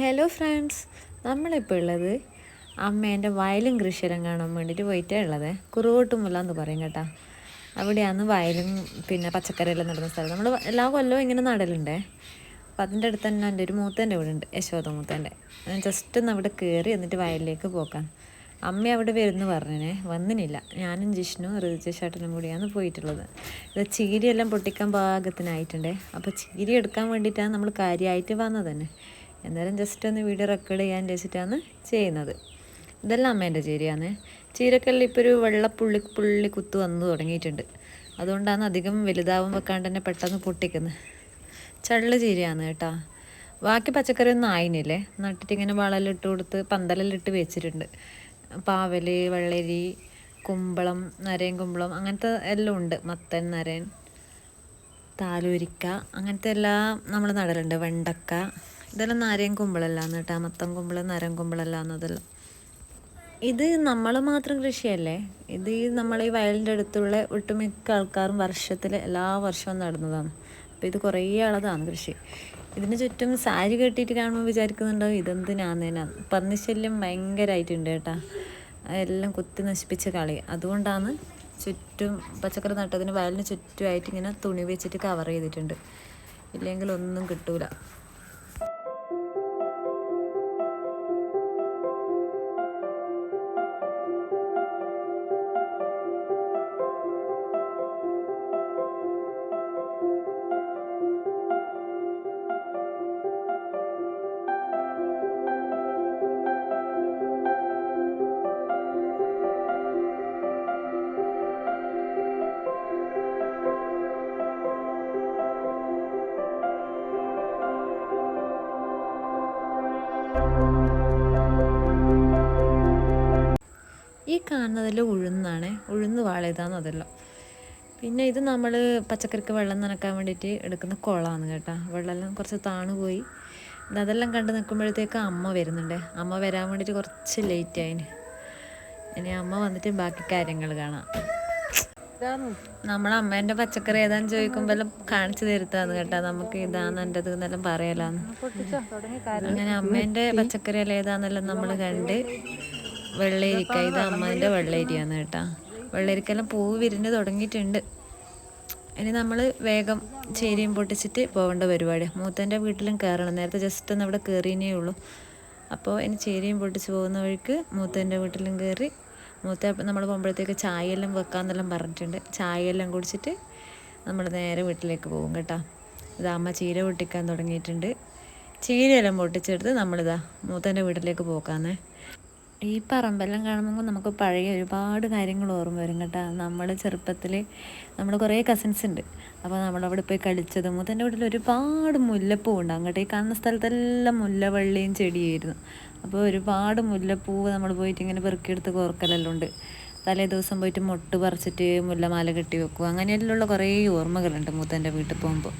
Hello friends നമ്മളിപ്പോൾ ഉള്ളത് അമ്മേന്റെ വയലും കൃഷിയിലും കാണാൻ വേണ്ടിയിട്ട് പോയിട്ടാണ് ഉള്ളത്. കുറുവോട്ടുമുല്ല എന്ന് പറയും കേട്ടോ. അവിടെയാണ് വയലും പിന്നെ പച്ചക്കറിയെല്ലാം നടുന്ന സ്ഥലം. നമ്മൾ എല്ലാ കൊല്ലവും ഇങ്ങനെ നടലുണ്ട്. അപ്പം അതിന്റെ അടുത്ത് തന്നെ എന്റെ ഒരു മൂത്തേന്റെ ഉണ്ട് യശോദ മൂത്തേന്റെ. ജസ്റ്റ് ഒന്ന് അവിടെ കയറി എന്നിട്ട് വയലിലേക്ക് പോക്കാം. അമ്മ അവിടെ വരുന്നു പറഞ്ഞേ വന്നിനില്ല. ഞാനും ജിഷ്ണു ഋതുചേട്ടനും കൂടിയാണ് പോയിട്ടുള്ളത്. ഇത് ചീരിയെല്ലാം പൊട്ടിക്കാൻ പാകത്തിനായിട്ടുണ്ട്. അപ്പോൾ ചീരി എടുക്കാൻ വേണ്ടിയിട്ടാണ് നമ്മൾ കാര്യമായിട്ട് വന്നത് തന്നെ. എന്നാലും ജസ്റ്റ് ഒന്ന് വീഡിയോ റെക്കോർഡ് ചെയ്യാൻ വെച്ചിട്ടാണ് ചെയ്യുന്നത്. ഇതെല്ലാം അമ്മേന്റെ ചീരയാണ്. ചീരക്കെല്ലാം ഇപ്പോൾ ഒരു വെള്ളപ്പുള്ളി പുള്ളി കുത്തു വന്നു തുടങ്ങിയിട്ടുണ്ട്. അതുകൊണ്ടാണ് അധികം വലുതാവും വെക്കാണ്ട് തന്നെ പെട്ടെന്ന് പൊട്ടിക്കുന്നത്. ചള്ള് ചീരയാണ് കേട്ടോ. ബാക്കി പച്ചക്കറി ഒന്നും ആയിനില്ലേ? നട്ടിട്ട് ഇങ്ങനെ വളമെല്ലാം ഇട്ട് കൊടുത്ത് പന്തലെല്ലാം ഇട്ട് വെച്ചിട്ടുണ്ട്. പാവൽ വെള്ളരി കുമ്പളം നരയൻ കുമ്പളം അങ്ങനത്തെ എല്ലാം ഉണ്ട്. മത്തൻ നരയൻ താലൂരിക്ക അങ്ങനത്തെ എല്ലാം നമ്മൾ നടലുണ്ട്. വെണ്ടക്ക ഇതെല്ലാം നാരയും കുമ്പളല്ലാന്ന് കേട്ടോ. മത്തം കുമ്പളം നരം കുമ്പളല്ലാന്നതെല്ലാം ഇത് നമ്മൾ മാത്രം കൃഷിയല്ലേ? ഇത് നമ്മൾ ഈ വയലിന്റെ അടുത്തുള്ള ഒട്ടുമിക്ക ആൾക്കാരും വർഷത്തിൽ എല്ലാ വർഷവും നടുന്നതാണ്. അപ്പോൾ ഇത് കുറേ ആളതാണ് കൃഷി. ഇതിന് ചുറ്റും സാരി കെട്ടിയിട്ട് കാണുമ്പോൾ വിചാരിക്കുന്നുണ്ടാവും ഇതെന്തിനാന്നേനാണ് പന്നിശല്യം ഭയങ്കരമായിട്ടുണ്ട് കേട്ടോ. എല്ലാം കുത്തി നശിപ്പിച്ച കളി. അതുകൊണ്ടാണ് ചുറ്റും പച്ചക്കറി നട്ടതിന് വയലിന് ചുറ്റുമായിട്ട് ഇങ്ങനെ തുണി വെച്ചിട്ട് കവർ ചെയ്തിട്ടുണ്ട്. ഇല്ലെങ്കിൽ ഒന്നും കിട്ടൂല. ഈ കാണുന്നതിൽ ഉഴുന്നാണ്. ഉഴുന്ന് വാളയതാന്ന് അതെല്ലാം. പിന്നെ ഇത് നമ്മൾ പച്ചക്കറിക്ക് വെള്ളം നനക്കാൻ വേണ്ടിയിട്ട് എടുക്കുന്ന കുളമാണ് കേട്ടോ. വെള്ളമെല്ലാം കുറച്ച് താണു പോയി. അതെല്ലാം കണ്ട് നിൽക്കുമ്പോഴത്തേക്ക് അമ്മ വരുന്നുണ്ട്. അമ്മ വരാൻ വേണ്ടിയിട്ട് കുറച്ച് ലേറ്റ് ആയിന്. ഇനി അമ്മ വന്നിട്ട് ബാക്കി കാര്യങ്ങൾ കാണാം. നമ്മളെ അമ്മേന്റെ പച്ചക്കറി ഏതാന്ന് ചോദിക്കുമ്പോൾ എല്ലാം കാണിച്ചു തരുത്താന്ന് കേട്ടാ. നമുക്ക് ഇതാന്ന് എന്റെത് എന്നെല്ലാം പറയലാന്ന്. അങ്ങനെ അമ്മേന്റെ പച്ചക്കറി എല്ലാം ഏതാന്നെല്ലാം നമ്മൾ കണ്ട് വെള്ളരിക്ക. ഇത് അമ്മേന്റെ വെള്ളരിയാണ് കേട്ടാ. വെള്ളരിക്കെല്ലാം പൂവ് വിരിഞ്ഞ് തുടങ്ങിയിട്ടുണ്ട്. ഇനി നമ്മൾ വേഗം ചേരിയും പൊട്ടിച്ചിട്ട് പോകേണ്ട പരിപാടി മൂത്തന്റെ വീട്ടിലും കയറണം നേരത്തെ ജസ്റ്റ് ഒന്ന് അവിടെ കയറിയേ ഉള്ളൂ. അപ്പോൾ ഇനി ചേരിയും പൊട്ടിച്ച് പോകുന്ന വഴിക്ക് മൂത്തന്റെ വീട്ടിലും കയറി മൂത്ത നമ്മൾ പോകുമ്പോഴത്തേക്ക് ചായയെല്ലാം വെക്കാമെന്നെല്ലാം പറഞ്ഞിട്ടുണ്ട്. ചായയെല്ലാം കുടിച്ചിട്ട് നമ്മൾ നേരെ വീട്ടിലേക്ക് പോകും കേട്ടോ. ഇതാ അമ്മ ചീര പൊട്ടിക്കാൻ തുടങ്ങിയിട്ടുണ്ട്. ചീരയെല്ലാം പൊട്ടിച്ചെടുത്ത് നമ്മളിതാ മൂത്തന്റെ വീട്ടിലേക്ക് പോക്കാന്നേ. ഈ പറമ്പെല്ലാം കാണുമ്പോൾ നമുക്ക് പഴയ ഒരുപാട് കാര്യങ്ങൾ ഓർമ്മ വരും കേട്ടോ. നമ്മൾ ചെറുപ്പത്തിൽ നമ്മൾ കുറേ കസിൻസ് ഉണ്ട്. അപ്പോൾ നമ്മളവിടെ പോയി കളിച്ചത് മുത്തന്റെ വീട്ടിൽ ഒരുപാട് മുല്ലപ്പൂ ഉണ്ട്. അങ്ങോട്ട് ഈ കാണുന്ന സ്ഥലത്തെല്ലാം മുല്ലവള്ളിയും ചെടിയായിരുന്നു. അപ്പോൾ ഒരുപാട് മുല്ലപ്പൂവ് നമ്മൾ പോയിട്ട് ഇങ്ങനെ പെറുക്കിയെടുത്ത് കോർക്കലെല്ലാം ഉണ്ട്. തലേ ദിവസം പോയിട്ട് മുട്ട് പറിച്ചിട്ട് മുല്ലമാല കെട്ടി വെക്കും. അങ്ങനെയെല്ലാം കുറേ ഓർമ്മകളുണ്ട് മൂത്തന്റെ വീട്ടിൽ പോകുമ്പോൾ.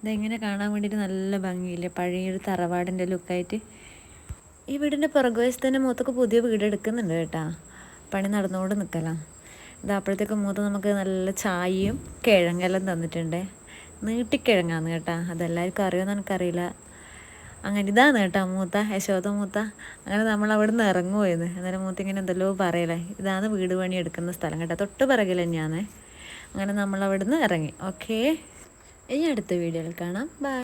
ഇതെങ്ങനെ കാണാൻ വേണ്ടിയിട്ട് നല്ല ഭംഗിയില്ലേ? പഴയൊരു തറവാടിന്റെ ലുക്കായിട്ട് ഈ വീടിന്റെ പുറകുവശത്ത് തന്നെ മൂത്തൊക്കെ പുതിയ വീട് എടുക്കുന്നുണ്ട് കേട്ടാ. പണി നടന്നുകൊണ്ട് നിൽക്കലാം ഇത് അപ്പോഴത്തേക്ക് മൂത്ത് നമുക്ക് നല്ല ചായയും കിഴങ്ങെല്ലാം തന്നിട്ടുണ്ട്. നീട്ടിക്കിഴങ്ങാന്ന് കേട്ടാ. അതെല്ലാവർക്കും അറിയുമെന്ന് എനിക്കറിയില്ല. അങ്ങനെ ഇതാണ് കേട്ടോ മൂത്ത യശോദ മൂത്ത. അങ്ങനെ നമ്മൾ അവിടെ നിന്ന് ഇറങ്ങുമായിരുന്നു അന്നേരം മൂത്ത ഇങ്ങനെ എന്തെല്ലോ പറയലേ. ഇതാണ് വീട് പണി എടുക്കുന്ന സ്ഥലം കേട്ടോ. തൊട്ട് പിറകിൽ തന്നെയാണ്. അങ്ങനെ നമ്മൾ അവിടെ നിന്ന് ഇറങ്ങി. ഓക്കേ ഇനി അടുത്ത വീഡിയോയിൽ കാണാം. ബൈ